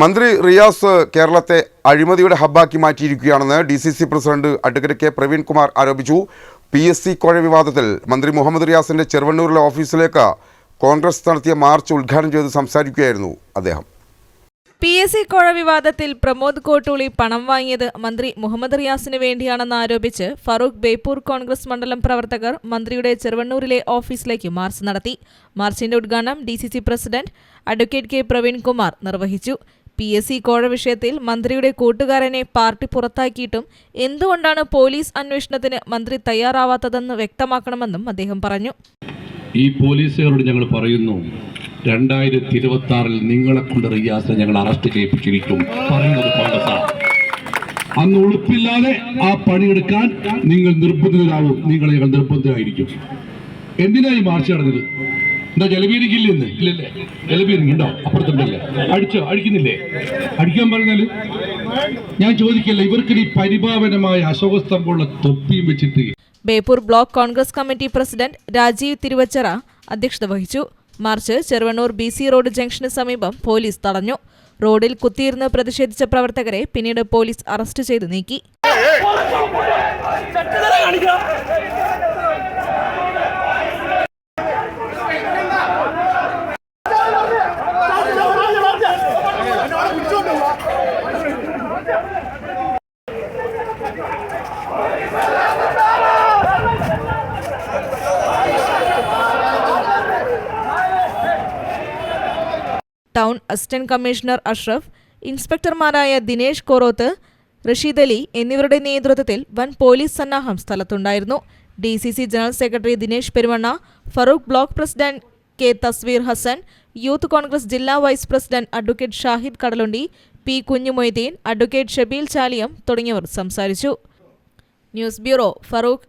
മന്ത്രി റിയാസ് കേരളത്തെ അഴിമതിയുടെ ഹബ്ബാക്കി മാറ്റിയിരിക്കുകയാണെന്ന് D C C president advocate K Praveen Kumar ആരോപിച്ചു. പി എസ് സി കോഴ വിവാദത്തിൽ മന്ത്രി മുഹമ്മദ് റിയാസിന്റെ ചെറുവണ്ണൂരിലെ ഓഫീസിലേക്ക് കോൺഗ്രസ് നടത്തിയ മാർച്ച് ഉദ്ഘാടനം ചെയ്ത് സംസാരിക്കുകയായിരുന്നു അദ്ദേഹം. പി എസ് സി കോഴ വിവാദത്തിൽ പ്രമോദ് കോട്ടൂളി പണം വാങ്ങിയത് മന്ത്രി മുഹമ്മദ് റിയാസിന് വേണ്ടിയാണെന്ന് ആരോപിച്ച് ഫറൂഖ് ബേപ്പൂർ കോൺഗ്രസ് മണ്ഡലം പ്രവർത്തകർ മന്ത്രിയുടെ ചെറുവണ്ണൂരിലെ ഓഫീസിലേക്ക് മാർച്ച് നടത്തി. മാർച്ചിന്റെ ഉദ്ഘാടനം D president advocate K Praveen Kumar നിർവഹിച്ചു. പി എസ് സി കോഴ വിഷയത്തിൽ മന്ത്രിയുടെ കൂട്ടുകാരനെ പാർട്ടി പുറത്താക്കിയിട്ടും എന്തുകൊണ്ടാണ് പോലീസ് അന്വേഷണത്തിന് മന്ത്രി തയ്യാറാവാത്തതെന്ന് വ്യക്തമാക്കണമെന്നും അദ്ദേഹം പറഞ്ഞു. ഈ പോലീസുകാരോട് ഞങ്ങൾ പറയുന്നു രണ്ടായിരത്തി ഇരുപത്തി ആറിൽ നിങ്ങളെ കൊണ്ട് റിയാസ് ഞങ്ങൾ അറസ്റ്റ് ചെയ്യിപ്പിച്ചിരിക്കും പറയുന്നത് അന്ന് ഉളുപ്പില്ലാതെ ആ പണിയെടുക്കാൻ നിങ്ങൾ നിർബന്ധിതരാകും നിങ്ങൾ ഞങ്ങൾ നിർബന്ധിതരായിരിക്കും. എന്തിനാ ഈ മാർച്ച് നടന്നത്? എന്താ ജലബീരിക്കില്ല ഇന്ന്? ഇല്ലല്ലേ ജലബീരിങ് ഉണ്ടോ? അപ്പുറത്തുണ്ടല്ലേ. അടിച്ചോ? അടിക്കുന്നില്ലേ? അടിക്കാൻ പറഞ്ഞാൽ ഞാൻ ചോദിക്കല്ല ഇവർക്ക് ഈ പരിപാവനമായ അശോകസ്തംഭമുള്ള തൊപ്പിയും വെച്ചിട്ട് Beypore block Congress committee president Rajeev Thiruvachira അധ്യക്ഷത വഹിച്ചു. March Cheruvannur B C road junction സമീപം പോലീസ് തടഞ്ഞു. റോഡിൽ കുത്തിയിരുന്ന് പ്രതിഷേധിച്ച പ്രവർത്തകരെ പിന്നീട് പോലീസ് അറസ്റ്റ് ചെയ്ത് നീക്കി. ടൗൺ അസിസ്റ്റന്റ് കമ്മീഷണർ അഷ്റഫ് ഇൻസ്പെക്ടർമാരായ ദിനേഷ് കൊറോത്ത് റഷീദ് അലി എന്നിവരുടെ നേതൃത്വത്തിൽ വൻ പോലീസ് സന്നാഹം സ്ഥലത്തുണ്ടായിരുന്നു. D C C general secretary Dinesh Perumanna Farook block president K Thasveer Hasan youth Congress ജില്ലാ vice president advocate Shahid Kadalundi P Kunhumoideen advocate Shabeel Chaliyam തുടങ്ങിയവർ സംസാരിച്ചു. News bureau Farooq